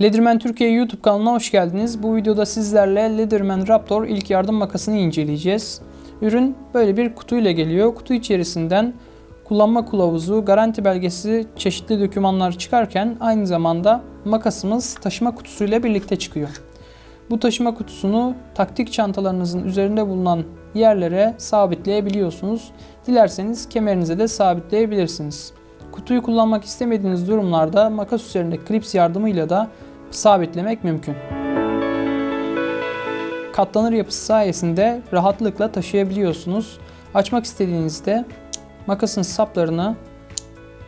Leatherman Türkiye YouTube kanalına hoş geldiniz. Bu videoda sizlerle Leatherman Raptor ilk yardım makasını inceleyeceğiz. Ürün böyle bir kutuyla geliyor. Kutu içerisinden kullanma kılavuzu, garanti belgesi, çeşitli dokümanlar çıkarken aynı zamanda makasımız taşıma kutusuyla birlikte çıkıyor. Bu taşıma kutusunu taktik çantalarınızın üzerinde bulunan yerlere sabitleyebiliyorsunuz. Dilerseniz kemerinize de sabitleyebilirsiniz. Kutuyu kullanmak istemediğiniz durumlarda makas üzerinde klips yardımıyla da sabitlemek mümkün. Katlanır yapısı sayesinde rahatlıkla taşıyabiliyorsunuz. Açmak istediğinizde makasın saplarını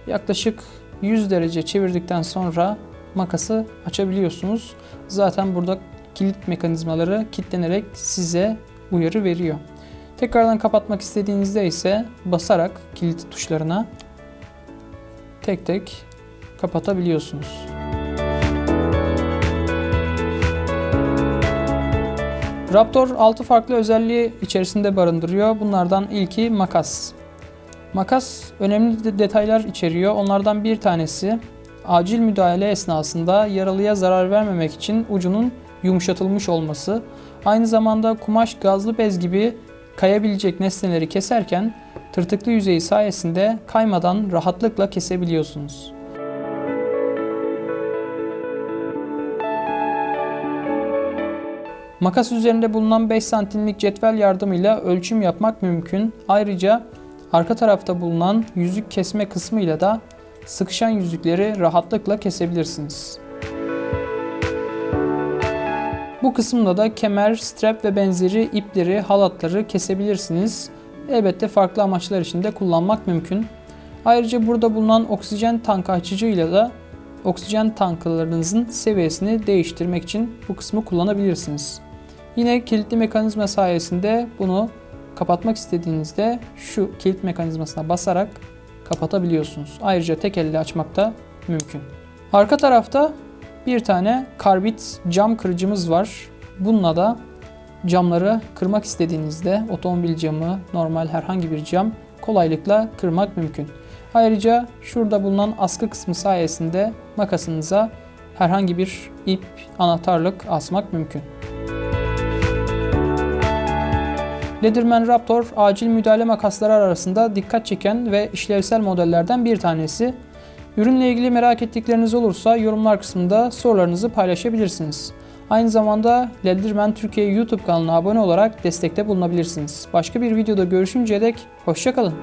yaklaşık 100 derece çevirdikten sonra makası açabiliyorsunuz. Zaten burada kilit mekanizmaları kilitlenerek size uyarı veriyor. Tekrardan kapatmak istediğinizde ise basarak kilit tuşlarına tek tek kapatabiliyorsunuz. Raptor 6 farklı özelliği içerisinde barındırıyor. Bunlardan ilki makas. Makas önemli de- detaylar içeriyor. Onlardan bir tanesi acil müdahale esnasında yaralıya zarar vermemek için ucunun yumuşatılmış olması. Aynı zamanda kumaş, gazlı bez gibi kayabilecek nesneleri keserken tırtıklı yüzeyi sayesinde kaymadan rahatlıkla kesebiliyorsunuz. Makas üzerinde bulunan 5 santimlik cetvel yardımıyla ölçüm yapmak mümkün. Ayrıca arka tarafta bulunan yüzük kesme kısmıyla da sıkışan yüzükleri rahatlıkla kesebilirsiniz. Bu kısımda da kemer, strap ve benzeri ipleri, halatları kesebilirsiniz. Elbette farklı amaçlar için de kullanmak mümkün. Ayrıca burada bulunan oksijen tankı açıcıyla da oksijen tanklarınızın seviyesini değiştirmek için bu kısmı kullanabilirsiniz. Yine kilitli mekanizma sayesinde bunu kapatmak istediğinizde şu kilit mekanizmasına basarak kapatabiliyorsunuz. Ayrıca tek elle açmak da mümkün. Arka tarafta bir tane karbit cam kırıcımız var. Bununla da camları kırmak istediğinizde otomobil camı, normal herhangi bir cam kolaylıkla kırmak mümkün. Ayrıca şurada bulunan askı kısmı sayesinde makasınıza herhangi bir ip, anahtarlık asmak mümkün. Leatherman Raptor acil müdahale makasları arasında dikkat çeken ve işlevsel modellerden bir tanesi. Ürünle ilgili merak ettikleriniz olursa yorumlar kısmında sorularınızı paylaşabilirsiniz. Aynı zamanda Leatherman Türkiye YouTube kanalına abone olarak destekte bulunabilirsiniz. Başka bir videoda görüşünceye dek hoşçakalın.